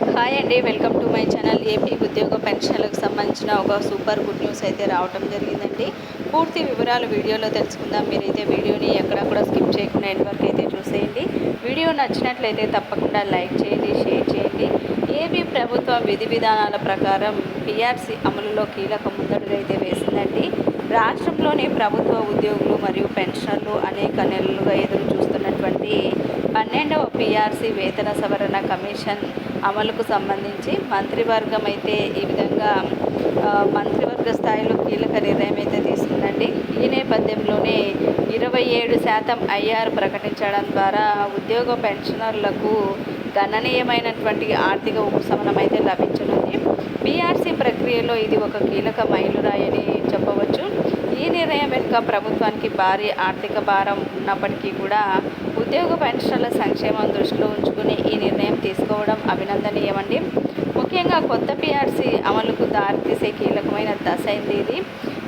Hi అండి welcome to my channel AP ఉద్యోగ పెన్షన్లకు సంబంధించిన ఒక సూపర్ గుడ్ న్యూస్ అయితే రావటం జరిగిందండి. పూర్తి వివరాలు వీడియోలో తెలుసుకుందాం. మీరైతే వీడియోని ఎక్కడ కూడా స్కిప్ చేయకుండా ఎండ్ వరకు అయితే చూసేయండి. వీడియో నచ్చినట్లయితే తప్పకుండా లైక్ చేయండి షేర్ చేయండి. ఏపీ ప్రభుత్వ విధి విధానాల ప్రకారం పిఆర్సీ అమలులో కీలక ముందడుగు అయితే వేసిందండి. రాష్ట్రంలోని ప్రభుత్వ ఉద్యోగులు మరియు పెన్షన్లు అనేక నెలలుగా ఎదురు చూస్తున్నటువంటి పన్నెండవ పీఆర్సీ వేతన సవరణ కమిషన్ అమలుకు సంబంధించి మంత్రివర్గం అయితే ఈ విధంగా మంత్రివర్గ స్థాయిలో కీలక నిర్ణయం అయితే తీసుకుందండి. ఈ నేపథ్యంలోనే ఇరవై ఏడు శాతం ఐఆర్ ప్రకటించడం ద్వారా ఉద్యోగ పెన్షనర్లకు గణనీయమైనటువంటి ఆర్థిక ఉపశమనం అయితే లభించనుంది. బీఆర్సీ ప్రక్రియలో ఇది ఒక కీలక మైలురాయని చెప్పవచ్చు. ఈ నిర్ణయం వెనుక ప్రభుత్వానికి భారీ ఆర్థిక భారం ఉన్నప్పటికీ కూడా ఉద్యోగ పెన్షన్ల సంక్షేమం దృష్టిలో ఉంచుకుని ఈ నిర్ణయం తీసుకోవడం అభినందనీయమండి. ముఖ్యంగా కొత్త పిఆర్సీ అమలుకు దారితీసే కీలకమైన దశ అయింది ఇది?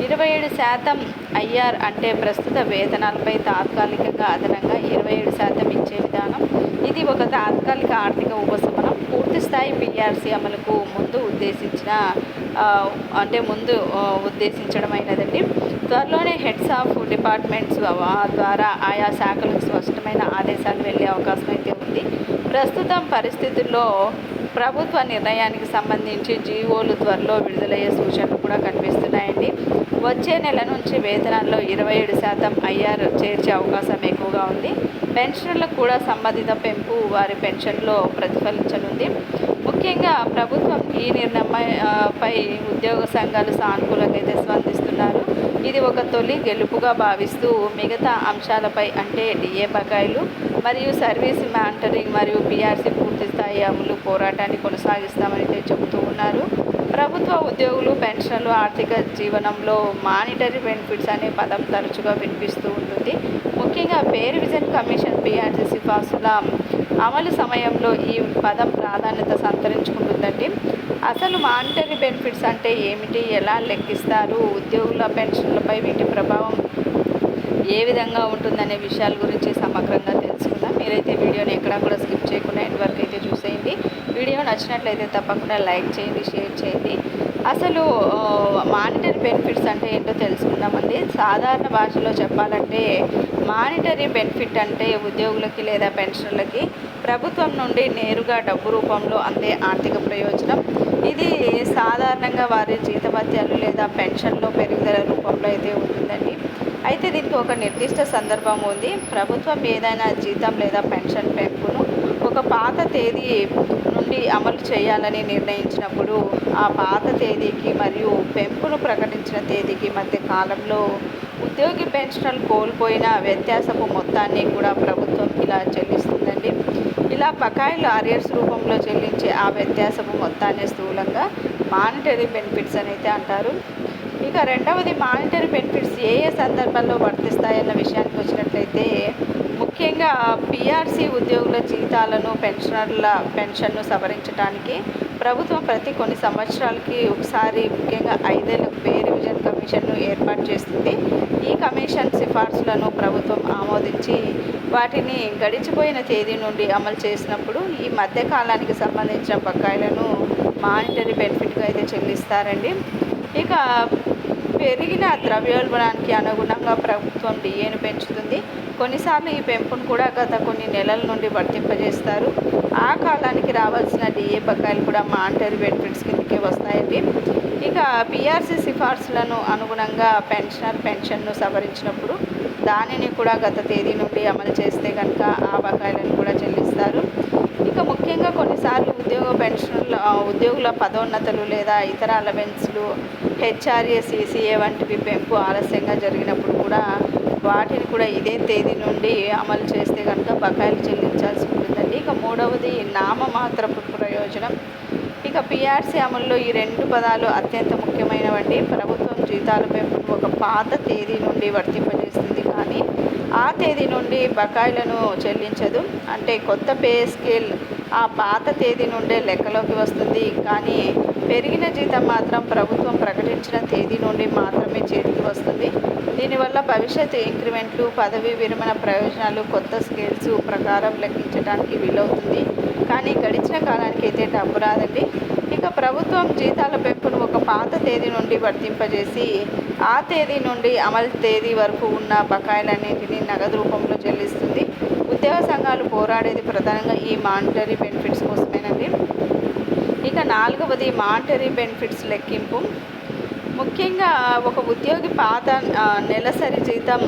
ఇరవై ఏడు శాతం ఐఆర్ అంటే ప్రస్తుత వేతనాలపై తాత్కాలికంగా అదనంగా ఇరవై ఏడు శాతం ఇచ్చే విధానం. ఇది ఒక తాత్కాలిక ఆర్థిక ఉపశమనం. పూర్తి స్థాయి పిఆర్సీ అమలుకు ముందు ఉద్దేశించిన అంటే ముందు ఉద్దేశించడం ఉద్దేశించడమైనదండి. త్వరలోనే హెడ్స్ ఆఫ్ డిపార్ట్మెంట్స్ ద్వారా ఆయా శాఖలకు స్పష్టమైన ఆదేశాలు వెళ్ళే అవకాశం అయితే ఉంది. ప్రస్తుతం పరిస్థితుల్లో ప్రభుత్వ నిర్ణయానికి సంబంధించి జీవోలు త్వరలో విడుదలయ్యే సూచనలు కూడా కనిపిస్తున్నాయండి. వచ్చే నెల నుంచి వేతనాల్లో ఇరవై ఏడు శాతం ఐఆర్ చేర్చే అవకాశం ఎక్కువగా ఉంది. పెన్షన్లకు కూడా సంబంధిత పెంపు వారి పెన్షన్లో ప్రతిఫలించనుంది. ముఖ్యంగా ప్రభుత్వం ఈ నిర్ణయం పై ఉద్యోగ సంఘాలు సానుకూలంగా అయితే స్పందిస్తున్నారు. ఇది ఒక తొలి గెలుపుగా భావిస్తూ మిగతా అంశాలపై అంటే డిఏ బకాయిలు మరియు సర్వీస్ మానిటరింగ్ మరియు పీఆర్సీ పూర్తి స్థాయి అమలు పోరాటాన్ని కొనసాగిస్తామని అయితే చెబుతూ ఉన్నారు. ప్రభుత్వ ఉద్యోగులు పెన్షన్లు ఆర్థిక జీవనంలో మానిటరీ బెనిఫిట్స్ అనే పదం తరచుగా వినిపిస్తూ ఉంటుంది. ముఖ్యంగా పేరు విజన్ కమిషన్ పీఆర్సీ సిఫార్సుల అమలు సమయంలో ఈ పదం ప్రాధాన్యత సంతరించుకుంటుందండి. అసలు మానిటరీ బెనిఫిట్స్ అంటే ఏమిటి? ఎలా లెక్కిస్తారు? ఉద్యోగుల పెన్షన్లపై వీటి ప్రభావం ఏ విధంగా ఉంటుందనే విషయాల గురించి సమగ్రంగా తెలుసుకుందాం. మీరైతే వీడియోని ఎక్కడా కూడా స్కిప్ చేయకుండా ఎండ్ వరకు అయితే చూసేయండి. వీడియో నచ్చినట్లయితే తప్పకుండా లైక్ చేయండి షేర్ చేయండి. అసలు మానిటరీ బెనిఫిట్స్ అంటే ఏంటో తెలుసుకుందామండి. సాధారణ భాషలో చెప్పాలంటే మానిటరీ బెనిఫిట్ అంటే ఉద్యోగులకి లేదా పెన్షన్లకి ప్రభుత్వం నుండి నేరుగా డబ్బు రూపంలో అందే ఆర్థిక ప్రయోజనం. ఇది సాధారణంగా వారి జీతభత్యాలు లేదా పెన్షన్లో పెరుగుదల రూపంలో అయితే ఉంటుందండి. అయితే దీనికి ఒక నిర్దిష్ట సందర్భం ఉంది. ప్రభుత్వం ఏదైనా జీతం లేదా పెన్షన్ పెంపును ఒక పాత తేదీ అమలు చేయాలని నిర్ణయించినప్పుడు ఆ పాత తేదీకి మరియు పెంపును ప్రకటించిన తేదీకి మధ్య కాలంలో ఉద్యోగి పెన్షన్లు కోల్పోయిన వ్యత్యాసపు మొత్తాన్ని కూడా ప్రభుత్వం ఇలా చెల్లిస్తుందండి. ఇలా బకాయిలు అరియర్స్ రూపంలో చెల్లించే ఆ వ్యత్యాసపు మొత్తాన్ని స్థూలంగా మానిటరీ బెనిఫిట్స్ అని అయితే అంటారు. ఇక రెండవది మానిటరీ బెనిఫిట్స్ ఏ ఏ సందర్భాల్లో వర్తిస్తాయన్న విషయానికి వచ్చినట్లయితే ముఖ్యంగా పిఆర్సీ ఉద్యోగుల జీతాలను పెన్షనర్ల పెన్షన్ను సవరించడానికి ప్రభుత్వం ప్రతి కొన్ని సంవత్సరాలకి ఒకసారి ముఖ్యంగా ఐదేళ్ళకు పే రివిజన్ కమిషన్ను ఏర్పాటు చేస్తుంది. ఈ కమిషన్ సిఫార్సులను ప్రభుత్వం ఆమోదించి వాటిని గడిచిపోయిన తేదీ నుండి అమలు చేసినప్పుడు ఈ మధ్యకాలానికి సంబంధించిన బకాయిలను మానిటరీ బెనిఫిట్గా అయితే చెల్లిస్తారండి. ఇక పెరిగిన ద్రవ్యోల్బణానికి అనుగుణంగా ప్రభుత్వం డిఏను పెంచుతుంది. కొన్నిసార్లు ఈ పెంపును కూడా గత కొన్ని నెలల నుండి వర్తింపజేస్తారు. ఆ కాలానికి రావాల్సిన డిఏ బకాయిలు కూడా మానిటరీ బెనిఫిట్స్ కిందకే వస్తాయండి. ఇక పిఆర్సీ సిఫార్సులను అనుగుణంగా పెన్షనర్ పెన్షన్ను సవరించినప్పుడు దానిని కూడా గత తేదీ నుండి అమలు చేస్తే కనుక ఆ బకాయిలను కూడా చెల్లిస్తారు. ముఖ్యంగా కొన్నిసార్లు ఉద్యోగ పెన్షన్ల ఉద్యోగుల పదోన్నతులు లేదా ఇతర అలవెన్స్లు హెచ్ఆర్ఏ సిసిఏ వంటివి పెంపు ఆలస్యంగా జరిగినప్పుడు కూడా వాటిని కూడా ఇదే తేదీ నుండి అమలు చేస్తే కనుక బకాయిలు చెల్లించాల్సి ఉంటుందండి. ఇక మూడవది నామమాత్రపు ప్రయోజనం. ఇక పిఆర్సీ అమల్లో ఈ రెండు పదాలు అత్యంత ముఖ్యమైనవండి. ప్రభుత్వం జీతాల పెంపును ఒక పాత తేదీ నుండి వర్తింపజేస్తుంది కానీ ఆ తేదీ నుండి బకాయిలను చెల్లించదు. అంటే కొత్త పే స్కేల్ ఆ పాత తేదీ నుండే లెక్కలోకి వస్తుంది. కానీ పెరిగిన జీతం మాత్రం ప్రభుత్వం ప్రకటించిన తేదీ నుండి మాత్రమే చేతికి వస్తుంది. దీనివల్ల భవిష్యత్ ఇంక్రిమెంట్లు పదవి విరమణ ప్రయోజనాలు కొత్త స్కేల్స్ ప్రకారం లెక్కించడానికి వీలవుతుంది. కానీ గడిచిన కాలానికి అయితే డబ్బు రాదండి. ఇక ప్రభుత్వం జీతాల పెంపును ఒక పాత తేదీ నుండి వర్తింపజేసి ఆ తేదీ నుండి అమలు తేదీ వరకు ఉన్న బకాయిలన్నింటినీ నగదు రూపంలో చెల్లిస్తుంది. ఉద్యోగ సంఘాలు పోరాడేది ప్రధానంగా ఈ మానిటరీ బెనిఫిట్స్ కోసమేనండి. ఇక నాలుగవది మానిటరీ బెనిఫిట్స్ లెక్కింపు. ముఖ్యంగా ఒక ఉద్యోగి పాత నెలసరి జీతం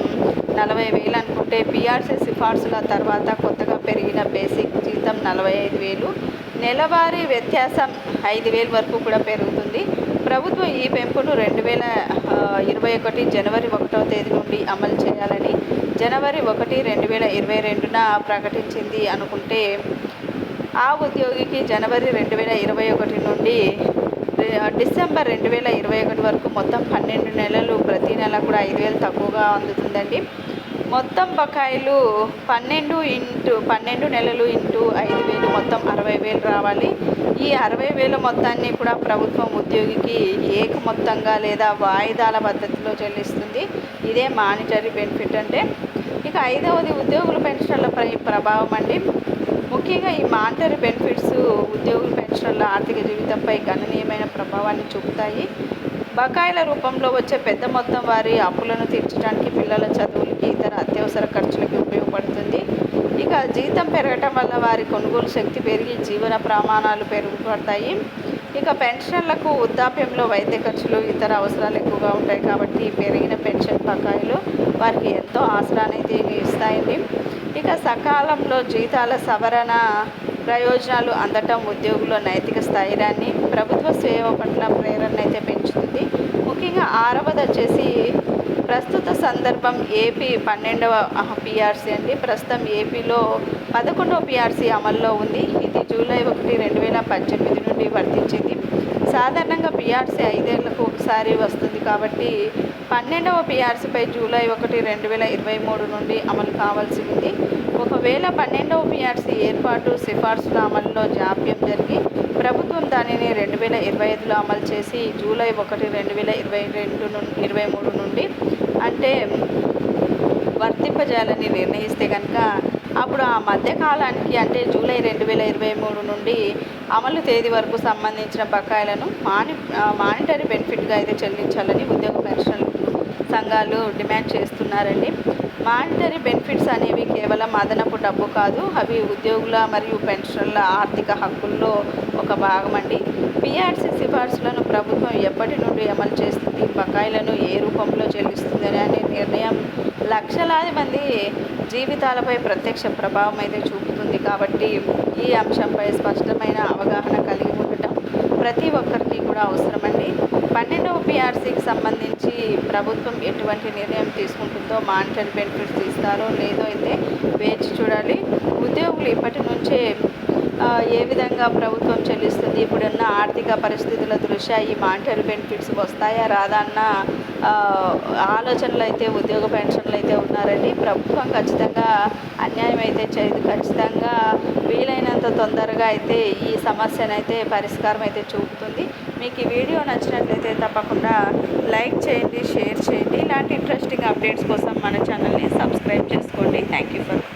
నలభై వేలు అనుకుంటే పిఆర్సీ సిఫార్సుల తర్వాత కొత్తగా పెరిగిన బేసిక్ జీతం నలభై ఐదు వేలు నెలవారీ వ్యత్యాసం ఐదు వేలు వరకు కూడా పెరుగుతుంది. ప్రభుత్వం ఈ పెంపును రెండు వేల ఇరవై ఒకటి జనవరి ఒకటవ తేదీ నుండి అమలు చేయాలని జనవరి ఒకటి రెండు వేల ఇరవై రెండున ప్రకటించింది అనుకుంటే ఆ ఉద్యోగికి జనవరి రెండు వేల ఇరవై ఒకటి నుండి డిసెంబర్ రెండు వేల ఇరవై ఒకటి వరకు మొత్తం పన్నెండు నెలలు ప్రతి నెల కూడా ఐదు వేలు తక్కువగా అందుతుందండి. మొత్తం బకాయిలు పన్నెండు ఇంటూ పన్నెండు నెలలు ఇంటూ ఐదు వేలు మొత్తం అరవై వేలు రావాలి. ఈ అరవై వేల మొత్తాన్ని కూడా ప్రభుత్వం ఉద్యోగికి ఏక మొత్తంగా లేదా వాయిదాల పద్ధతిలో చెల్లిస్తుంది. ఇదే మానిటరీ బెనిఫిట్ అంటే ఇక ఐదవది ఉద్యోగుల పెన్షన్లపై ప్రభావం అండి. ముఖ్యంగా ఈ మానిటరీ బెనిఫిట్స్ ఉద్యోగుల పెన్షన్ల ఆర్థిక జీవితంపై గణనీయమైన ప్రభావాన్ని చూపుతాయి. బకాయిల రూపంలో వచ్చే పెద్ద మొత్తం వారి అప్పులను తీర్చడానికి పిల్లల చదువులకి ఇతర అత్యవసర ఖర్చులకి ఉపయోగపడుతుంది. ఇక జీతం పెరగటం వల్ల వారి కొనుగోలు శక్తి పెరిగి జీవన ప్రమాణాలు పెరుగుపడతాయి. ఇక పెన్షన్లకు వృద్ధాప్యంలో వైద్య ఖర్చులు ఇతర అవసరాలు ఎక్కువగా ఉంటాయి కాబట్టి పెరిగిన పెన్షన్ బకాయిలు వారికి ఎంతో ఆసరానైతే ఇస్తాయండి. ఇక సకాలంలో జీతాల సవరణ ప్రయోజనాలు అందటం ఉద్యోగుల నైతిక స్థైర్యాన్ని ప్రభుత్వ సేవ పట్ల ప్రేరణ అయితే పెంచుతుంది. ముఖ్యంగా ఆరవది వచ్చేసి ప్రస్తుత సందర్భం ఏపీ పన్నెండవ పిఆర్సీ అండి. ప్రస్తుతం ఏపీలో పదకొండవ పిఆర్సీ అమల్లో ఉంది. ఇది జూలై ఒకటి రెండు వేల పద్దెనిమిది నుండి వర్తించింది. సాధారణంగా పిఆర్సీ ఐదేళ్ళకు ఒకసారి వస్తుంది కాబట్టి పన్నెండవ పిఆర్సీపై జూలై ఒకటి రెండు వేల ఇరవై మూడు నుండి అమలు కావాల్సి ఉంది ఒకవేళ పన్నెండవ పిఆర్సీ ఏర్పాటు సిఫార్సుల అమలులో జాప్యం జరిగి ప్రభుత్వం దానిని రెండు వేల ఇరవై ఐదులో అమలు చేసి జూలై ఒకటి రెండు వేల ఇరవై రెండు నుండి ఇరవై మూడు నుండి అంటే వర్తింపజేయాలని నిర్ణయిస్తే కనుక అప్పుడు ఆ మధ్యకాలానికి అంటే జూలై రెండు వేల ఇరవై మూడు నుండి అమలు తేదీ వరకు సంబంధించిన బకాయిలను మాని మానిటరీ బెనిఫిట్గా అయితే చెల్లించాలని ఉద్యోగ పెన్షన్ సంఘాలు డిమాండ్ చేస్తున్నారండి. మానిటరీ బెనిఫిట్స్ అనేవి కేవలం అదనపు డబ్బు కాదు అవి ఉద్యోగుల మరియు పెన్షన్ల ఆర్థిక హక్కుల్లో ఒక భాగం అండి పిఆర్సీ సిఫార్సులను ప్రభుత్వం ఎప్పటి నుండి అమలు చేస్తుంది? బకాయిలను ఏ రూపంలో చెల్లిస్తుంది? అనే నిర్ణయం లక్షలాది మంది జీవితాలపై ప్రత్యక్ష ప్రభావం అయితే చూపుతుంది కాబట్టి ఈ అంశంపై స్పష్టమైన అవగాహన కలిగి ఉండటం ప్రతి ఒక్కరికి కూడా అవసరమండి. పన్నెండవ పిఆర్సీకి సంబంధించి ప్రభుత్వం ఎటువంటి నిర్ణయం తీసుకుంటుందో మానిటరీ బెనిఫిట్స్ ఇస్తారో లేదో అయితే వేచి చూడాలి. ఉద్యోగులు ఇప్పటి నుంచే ఏ విధంగా ప్రభుత్వం చెల్లిస్తుంది ఇప్పుడున్న ఆర్థిక పరిస్థితుల దృష్ట్యా ఈ మానిటరీ బెనిఫిట్స్ వస్తాయా రాదా అన్న ఆలోచనలు అయితే ఉద్యోగ పెన్షన్లు అయితే ఉన్నారండి. ప్రభుత్వం ఖచ్చితంగా అన్యాయం అయితే చేయదు. ఖచ్చితంగా వీలైనంత తొందరగా అయితే ఈ సమస్యనైతే పరిష్కారం అయితే చూపుతుంది. మీకు ఈ వీడియో నచ్చినట్లయితే తప్పకుండా లైక్ చేయండి షేర్ చేయండి. ఇలాంటి ఇంట్రెస్టింగ్ అప్డేట్స్ కోసం మన ఛానల్ని సబ్స్క్రైబ్ చేసుకోండి. Thank you for